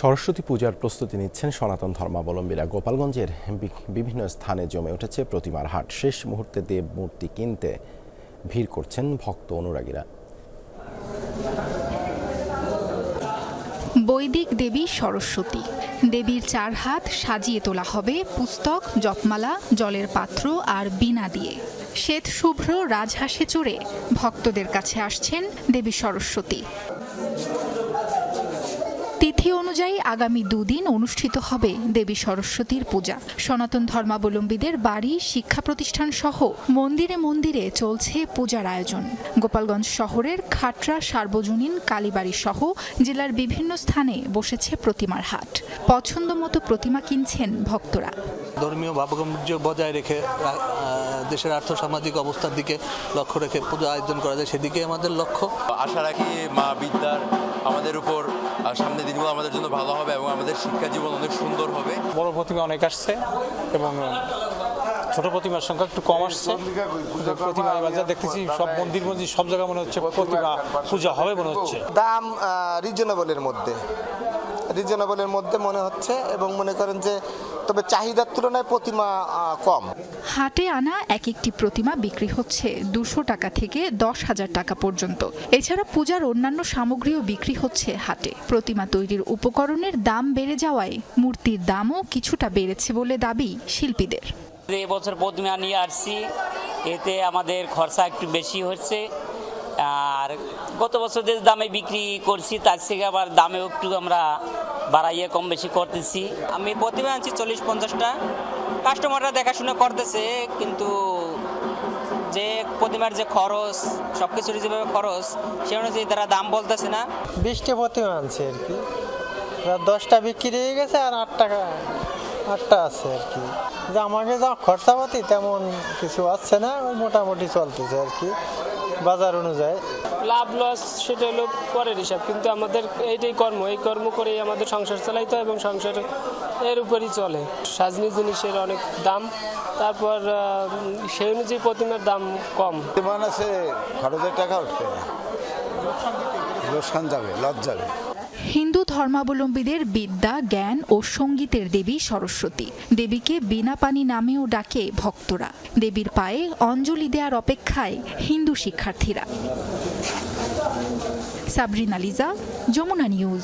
সরস্বতী পূজার প্রস্তুতি নিচ্ছেন সনাতন ধর্মাবলম্বীরা। গোপালগঞ্জের বিভিন্ন স্থানে জমে উঠেছে প্রতিমার হাট। শেষ মুহূর্তে দেব মূর্তি কিনতে ভিড় করছেন ভক্ত অনুরাগীরা। বৈদিক দেবী সরস্বতী। দেবীর চার হাত সাজিয়ে তোলা হবে পুস্তক, জপমালা, জলের পাত্র আর বীণা দিয়ে। শ্বেত শুভ্র রাজহাঁসে চড়ে ভক্তদের কাছে আসছেন দেবী সরস্বতী। তিথি অনুযায়ী আগামী দুদিন অনুষ্ঠিত হবে দেবী সরস্বতীর পূজা। সনাতন ধর্মাবলম্বীদের বাড়ি শিক্ষা প্রতিষ্ঠান সহ মন্দিরে মন্দিরে চলছে পূজার আয়োজন। গোপালগঞ্জ শহরের খাটরা সার্বজনীন কালীবাড়ি সহ জেলার বিভিন্ন স্থানে বসেছে প্রতিমার হাট। পছন্দ মতো প্রতিমা কিনছেন ভক্তরা। ধর্মীয় ভাবগম্য বজায় রেখে দেশের আর্থসামাজিক অবস্থার দিকে লক্ষ্য রেখে পুজো আয়োজন করা যায় সেদিকে আমাদের লক্ষ্য। আশা রাখি মা বিদ্যার আমাদের উপর সামনে সামনের দিনগুলো আমাদের জন্য ভালো হবে এবং আমাদের শিক্ষা জীবন অনেক সুন্দর হবে। বড় প্রতিমা অনেক আসছে এবং ছোট প্রতিমার সংখ্যা একটু কম আসছে। প্রতিমা এবার যা দেখতেছি সব মন্দির মন্দির সব জায়গায় মনে হচ্ছে প্রতিমা পূজা হবে মনে হচ্ছে। দাম রিজনেবলের মধ্যে। রিজনেবলের মধ্যে মনে হচ্ছে এবং মনে করেন যে তবে চাহিদার তুলনায় প্রতিমা কম। হাটে আনা এক একটি প্রতিমা বিক্রি হচ্ছে দুশো টাকা থেকে দশ হাজার টাকা পর্যন্ত। এছাড়া পূজার অন্যান্য সামগ্রীও বিক্রি হচ্ছে হাটে। প্রতিমা তৈরির উপকরণের দাম বেড়ে যাওয়ায় মূর্তির দামও কিছুটা বেড়েছে বলে দাবি শিল্পীদের। এবছর প্রতিমা নিয়ে আসছি এতে আমাদের খরচা একটু বেশি হচ্ছে। আর গত বছর যে দামে বিক্রি করছি, তার থেকে আবার দামেও একটু আমরা বাড়াইয়ে কম বেশি করতেছি। আমি প্রতিমা আনছি চল্লিশ পঞ্চাশটা। কাস্টমাররা দেখাশোনা করতেছে, কিন্তু যে প্রতিমার যে খরচ সব কিছুর যেভাবে খরচ, সে অনুযায়ী তারা দাম বলতেছে না। বিশটি প্রতিমা আনছে আর কি। দশটা বিক্রি হয়ে গেছে আর আট টাকা আটটা আছে আর কি। আমাকে যা খরচাপাতি তেমন কিছু আসছে না, মোটামুটি চলতেছে আর কি। বাজার অনুযায়ী। লাভ লস সেটা হলো পরের হিসাব। কিন্তু আমাদের এইটাই কর্ম এই কর্ম করেই আমাদের সংসার চালাইতে হয় এবং সংসার এর উপরই চলে। সাজনি জিনিসের অনেক দাম তারপর সেই অনুযায়ী প্রতিমার দাম কম। মানে আছে খরচের টাকা উঠবে না। লোকসান যাবে লজ যাবে। হিন্দু ধর্মাবলম্বীদের বিদ্যা, জ্ঞান ও সঙ্গীতের দেবী সরস্বতী। দেবীকে বিনা পানি নামেও ডাকে ভক্তরা। দেবীর পায়ে অঞ্জলি দেওয়ার অপেক্ষায় হিন্দু শিক্ষার্থীরা। সাবরিনা লিজা, যমুনা নিউজ।